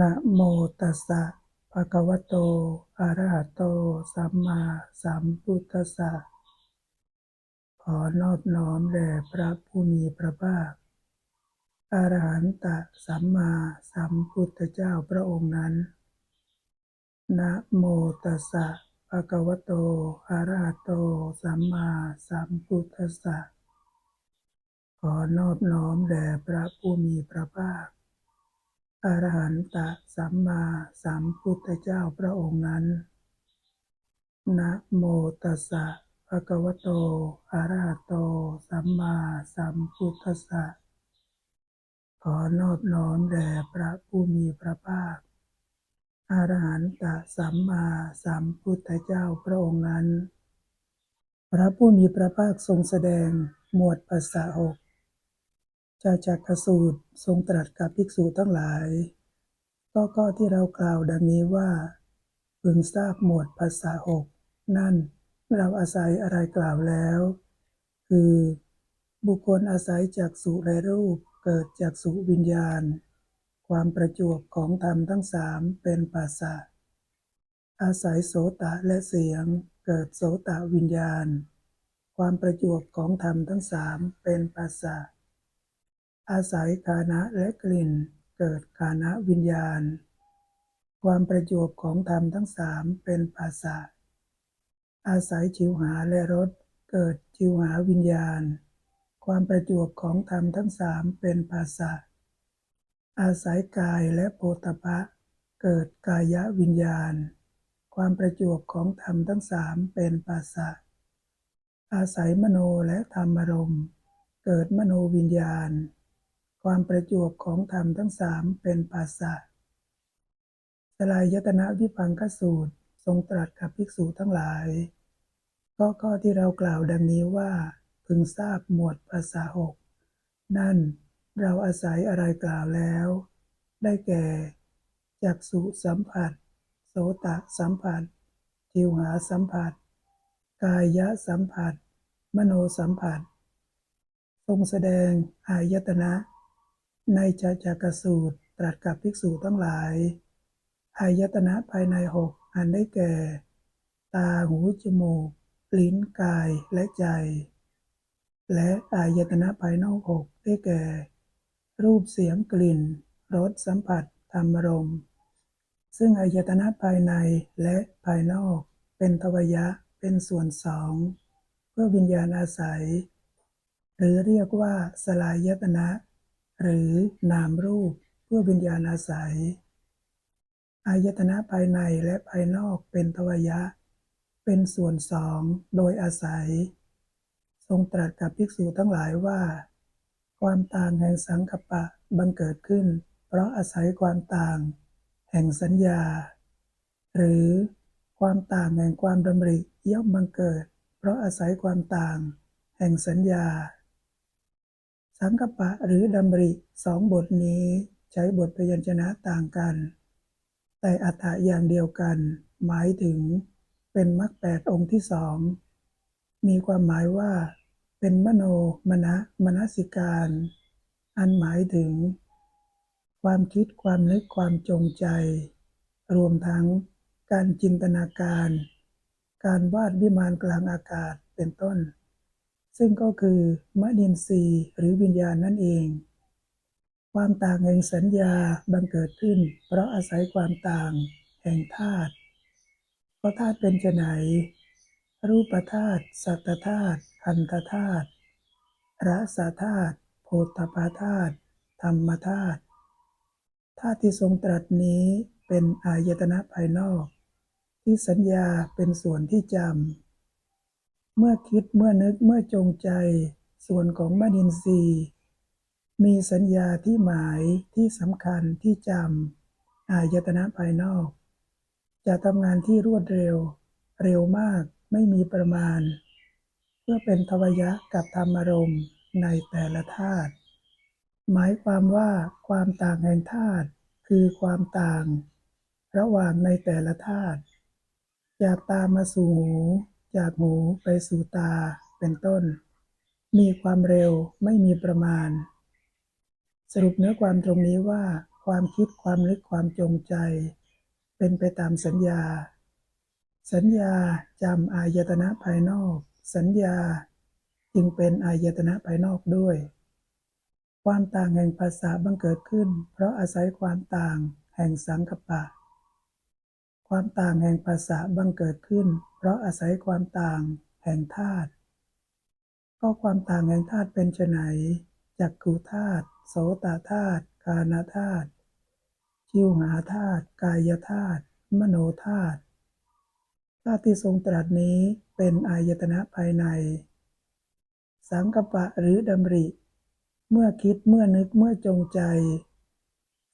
นะโมตัสสะภะคะวะโต อะระหะโต สัมมาสัมพุทธัสสะ ขอนอบน้อมแด่พระผู้มีพระภาค อรหันตสัมมาสัมพุทธเจ้าพระองค์นั้น นะโมตัสสะภะคะวะโต อะระหะโต สัมมาสัมพุทธัสสะ ขอนอบน้อมแด่พระผู้มีพระภาค อรหันตสัมมาสัมพุทธเจ้าพระองค์นั้น นะโมตัสสะภะคะวะโต อะระหะโต สัมมาสัมพุทธัสสะ ขอนอบน้อมแด่พระผู้มีพระภาค อรหันตสัมมาสัมพุทธเจ้าพระองค์นั้น พระผู้มีพระภาคทรงแสดงหมวดภาษาหก จาจักรสูตรทรงตรัสกับภิกษุทั้งหลาย ก็ก็ที่เรากล่าวดังนี้ว่า พึงทราบหมวดภาษาหกนั่นเราอาศัยอะไรกล่าวแล้ว คือ บุคคลอาศัยจากสุและรูปเกิดจากสุวิญญาณ ความประจวบของธรรมทั้งสามเป็นภาษาอาศัยโสตะและเสียง เกิดโสตะวิญญาณ ความประจวบของธรรมทั้งสามเป็นภาษา อาศัยคานะและกลิ่น เกิดคานะวิญญาณ ความประจวบของธรรมทั้งสามเป็นภาษาอาศัยจิวหาและรสเกิดจิวหาวิญญาณ ความประจวบของธรรมทั้งสามเป็นภาษาอาศัยกายและโพธพะ เกิดกายวิญญาณ ความประจวบของธรรมทั้งสามเป็นภาษาอาศัยมโนและธรรมารมณ์เกิดมโนวิญญาณ ความประจวบของธรรมทั้งสามเป็นภาษาสลายยตนะวิพังคสูตรทรงตรัสกับภิกษุทั้งหลาย ก็ข้อที่เรากล่าวดังนี้ว่า พึงทราบหมวดภาษาหกนั่นเราอาศัยอะไรกล่าวแล้ว ได้แก่จักสุสัมผัส โสตะสัมผัสจิวหาสัมผัส กายะสัมผัส มโนสัมผัส ทรงแสดงอายตนะ ในจจากสูตรตรัสกับภิกษุทั้งหลาย อายตนะภายในหกอันได้แก่ ตาหูจมูก ลิ้นกายและใจ และอายตนะภายนอกหกได้แก่ รูปเสียงกลิ่นรสสัมผัสธรรมรม ซึ่งอายตนะภายในและภายนอกเป็นทวยะเป็นส่วนสอง เพื่อวิญญาณอาศัย หรือเรียกว่าสลายยตนะ หรือนามรูปเพื่อวิญญาณอาศัย อายตนะภายในและภายนอกเป็นทวยะ เป็นส่วนสองโดยอาศัย ทรงตรัสกับภิกษุทั้งหลายว่า ความต่างแห่งสังกปปะบังเกิดขึ้น เพราะอาศัยความต่าง แห่งสัญญา หรือความต่างแห่งความดำริย่อมบังเกิด เพราะอาศัยความต่าง แห่งสัญญา สังกปะหรือดำริสองบทนี้ใช้บทพยัญชนะต่างกัน แต่อัฏฐะอย่างเดียวกัน หมายถึง เป็นมรรคแปดองค์ที่สองมีความหมายว่า เป็นมโนมณะมนสิการ อันหมายถึง ความคิดความนึกความจงใจ รวมทั้งการจินตนาการ การวาดวิมานกลางอากาศเป็นต้น ซึ่งก็คือมนินทรีย์หรือวิญญาณนั่นเอง ความต่างแห่งสัญญาบังเกิดขึ้น เพราะอาศัยความต่างแห่งธาตุเพราะธาตุเป็นไนรูปธาตุสัตธาตุคันธธาตุรสาธาตุโพธพาธาตุธรรมธาตุธาตุที่ทรงตรัสนี้เป็นอายตนะภายนอก ที่สัญญาเป็นส่วนที่จำ เมื่อคิดเมื่อนึกเมื่อจงใจ ส่วนของมนินทรีย์ มีสัญญาที่หมายที่สำคัญที่จำอายตนะภายนอก จะทำงานที่รวดเร็ว เร็วมากไม่มีประมาณ เพื่อเป็นทวยะกับธรรมารมณ์ในแต่ละธาตุหมายความว่าความต่างแห่งธาตุคือความต่าง ระหว่างในแต่ละธาตุจากตามาสู่หู จากหูไปสู่ตาเป็นต้น มีความเร็วไม่มีประมาณ สรุปเนื้อความตรงนี้ว่า ความคิดความนึกความจงใจ เป็นไปตามสัญญา สัญญาจำอายตนะภายนอก สัญญาจึงเป็นอายตนะภายนอกด้วย ความต่างแห่งภาษาบังเกิดขึ้น เพราะอาศัยความต่างแห่งสังกปะ ความต่างแห่งภาษาบังเกิดขึ้น ราะอาศัยความต่างแห่งธาตุก็ความต่างแห่งธาตุเป็นไฉนจักขุธาตุโสตธาตุกานาธาตุชิวหาธาตุกายธาตุมโนธาตุธาตุที่ทรงตรัสนี้เป็นอายตนะภายใน สังกปปะหรือดำริ เมื่อคิดเมื่อนึกเมื่อจงใจ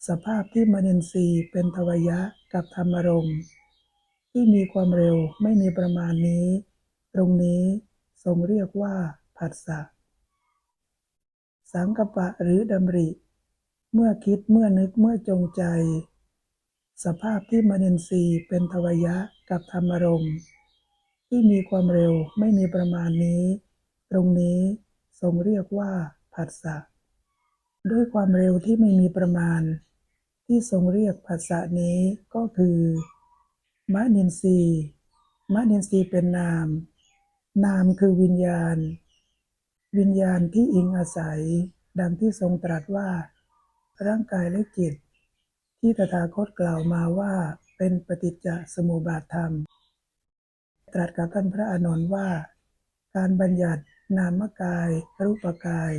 สภาพที่มนินทรีย์เป็นทวยะกับธรรมรมณ์ ที่มีความเร็วไม่มีประมาณนี้ ตรงนี้ทรงเรียกว่าผัสสะ สังกปะหรือดำริ เมื่อคิดเมื่อนึกเมื่อจงใจ สภาพที่มนินทรีย์เป็นทวยะกับธรรมรมที่มีความเร็วไม่มีประมาณนี้ ตรงนี้ทรงเรียกว่าผัสสะ ด้วยความเร็วที่ไม่มีประมาณ ที่ทรงเรียกผัสสะนี้ก็คือ มะนินทรีย์มะนินทรีย์เป็นนาม นามคือวิญญาณ วิญญาณที่อิงอาศัย ดังที่ทรงตรัสว่า ร่างกายและจิต ที่ตถาคตกล่าวมาว่าเป็นปฏิจจสมุปบาทธรรม ตรัสกับท่านพระอานนท์ว่า การบัญญัตินามกาย รูปกาย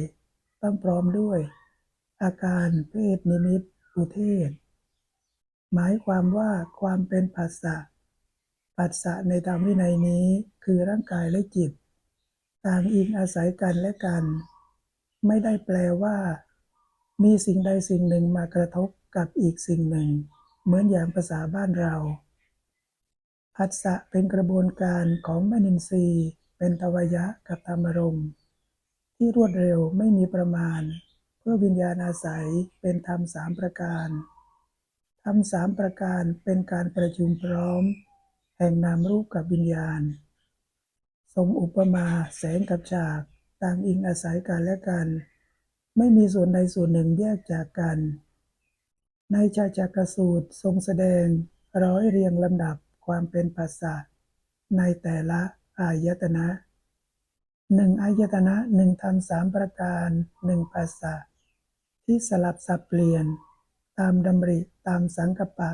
ต้องพร้อมด้วย อาการเพศนิมิตอุเทศ หมายความว่าความเป็นภาษะปัสสะในธรรมวินัยนี้คือร่างกายและจิต ต่างอิงอาศัยกันและกัน ไม่ได้แปลว่า มีสิ่งใดสิ่งหนึ่งมากระทบกับอีกสิ่งหนึ่ง เหมือนอย่างภาษาบ้านเรา ผัสสะเป็นกระบวนการของมนินทรีย์ เป็นทวยะกับธรรมารมที่รวดเร็วไม่มีประมาณ เพื่อวิญญาณอาศัยเป็นธรรมสามประการ ธรรมสามประการเป็นการประชุมพร้อม แห่งนามรูปกับวิญญาณทรงอุปมาแสงกับฉากต่างอิงอาศัยกันและกัน ไม่มีส่วนใดส่วนหนึ่งแยกจากกัน ในชาจักรสูตรทรงแสดงร้อยเรียงลำดับความเป็นภาษาในแต่ละอายตนะหนึ่งอายตนะหนึ่งธรรมสามประการหนึ่งภาษาที่สลับสับเปลี่ยน ตามดำริ ตามสังกปะ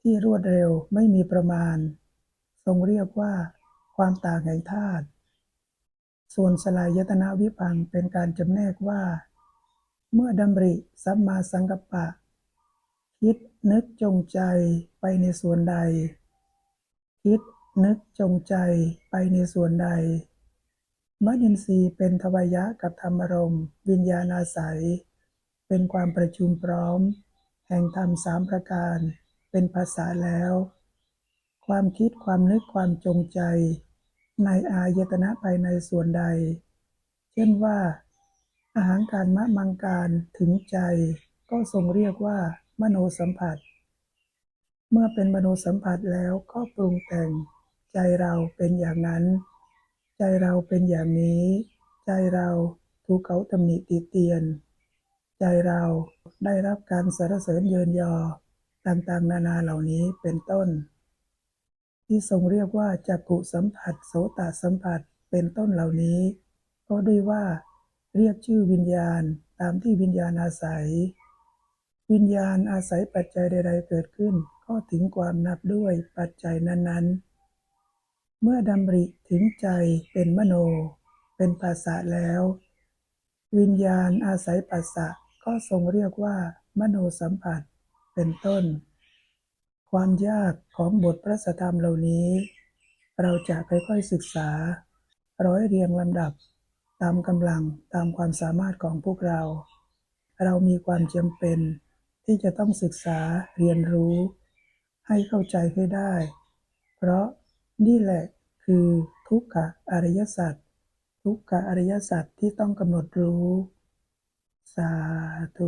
ที่รวดเร็วไม่มีประมาณ ทรงเรียกว่าความต่างแห่งธาตุส่วนสลายยตนะวิพังเป็นการจำแนกว่า เมื่อดำริสัมมาสังกัปปะ คิดนึกจงใจไปในส่วนใด คิดนึกจงใจไปในส่วนใดมนินทรีย์เป็นทวายะกับธรรมารมณ์วิญญาณอาศัย เป็นความประชุมพร้อม ห่งธรรมสามประการเป็นภาษาแล้ว ความคิดความนึกความจงใจ ในอายตนะภายในส่วนใด เช่นว่า อาหารการมะมังการถึงใจ ก็ทรงเรียกว่า มโนสัมผัส เมื่อเป็นมโนสัมผัสแล้วก็ปรุงแต่ง ใจเราเป็นอย่างนั้น ใจเราเป็นอย่างนี้ ใจเราถูกเขาตำหนิติเตียน ใจเราได้รับการสรรเสริญเยินยอต่างๆ นานาเหล่านี้เป็นต้น ที่ทรงเรียกว่าจักกุสัมผัส โสตสัมผัสเป็นต้นเหล่านี้ ก็ด้วยว่าเรียกชื่อวิญญาณตามที่วิญญาณอาศัย วิญญาณอาศัยปัจจัยใด ๆ เกิดขึ้น ก็ถึงความนับด้วยปัจจัยนั้นๆ เมื่อดำริถึงใจเป็นมโน เป็นภาษาแล้ว วิญญาณอาศัยปัสสะ ก็ทรงเรียกว่า มโนสัมผัสเป็นต้น ความยากของบทพระธรรมเหล่านี้ เราจะค่อยๆศึกษา ร้อยเรียงลำดับ ตามกำลังตามความสามารถของพวกเรา เรามีความจำเป็น ที่จะต้องศึกษาเรียนรู้ ให้เข้าใจให้ได้ เพราะนี่แหละคือทุกขะอริยสัจทุกขะอริยสัจที่ต้องกำหนดรู้ สาธุ